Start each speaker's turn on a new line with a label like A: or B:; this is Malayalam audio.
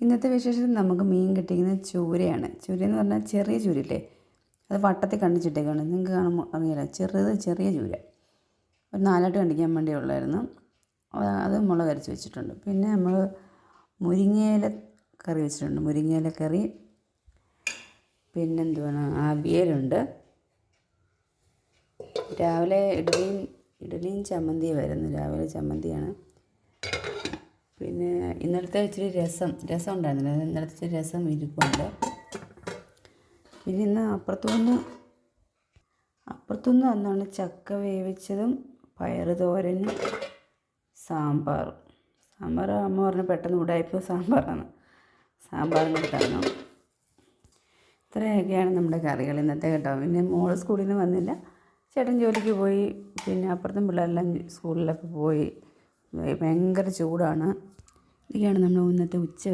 A: ഇന്നത്തെ വിശേഷത്തിൽ നമുക്ക് മീൻ കിട്ടിയിരിക്കുന്നത് ചൂരയാണ്. ചൂര എന്ന് പറഞ്ഞാൽ ചെറിയ ചൂരയില്ലേ അത് വട്ടത്തിൽ കണ്ടിച്ചിട്ടേക്കാണ്. നിങ്ങൾക്ക് കാണുമ്പോൾ അറിയാലോ ചെറുത് ചെറിയ ചൂര. ഒരു നാലാട്ട് കണ്ടിക്കാൻ വേണ്ടി ഉള്ളായിരുന്നു. അത് മുളക് അരച്ച് വെച്ചിട്ടുണ്ട്. പിന്നെ നമ്മൾ മുരിങ്ങയില കറി വെച്ചിട്ടുണ്ട്. മുരിങ്ങയില കറി. പിന്നെന്തുവാണ്? അവിയലുണ്ട് രാവിലെ ഇഡലിയും ഇഡലിയും വരുന്നു രാവിലെ ചമ്മന്തിയാണ്. പിന്നെ ഇന്നലത്തെ ഇച്ചിരി രസം രസം ഉണ്ടായിരുന്നില്ല. ഇന്നലത്തെ ഇച്ചിരി രസം ഇരിപ്പുണ്ട്. പിന്നെ ഇന്ന് അപ്പുറത്തുനിന്ന് അപ്പുറത്തുനിന്ന് വന്നാണ് ചക്ക വേവിച്ചതും പയറ് തോരനും സാമ്പാറും. സാമ്പാർ അമ്മ പറഞ്ഞു പെട്ടെന്ന് ഉടായ്പ സാമ്പാറാണ്. സാമ്പാറും കൂടി തന്നു ഇത്രയൊക്കെയാണ് നമ്മുടെ കറികൾ ഇന്നത്തെ കേട്ടോ. പിന്നെ മോൾ സ്കൂളിൽ നിന്ന് വന്നില്ല. ചേട്ടൻ ജോലിക്ക് പോയി. പിന്നെ അപ്പുറത്തും പിള്ളേരെല്ലാം സ്കൂളിലൊക്കെ പോയി. ഭയങ്കര ചൂടാണ്. ഇതൊക്കെയാണ് നമ്മൾ ഇന്നത്തെ ഉച്ച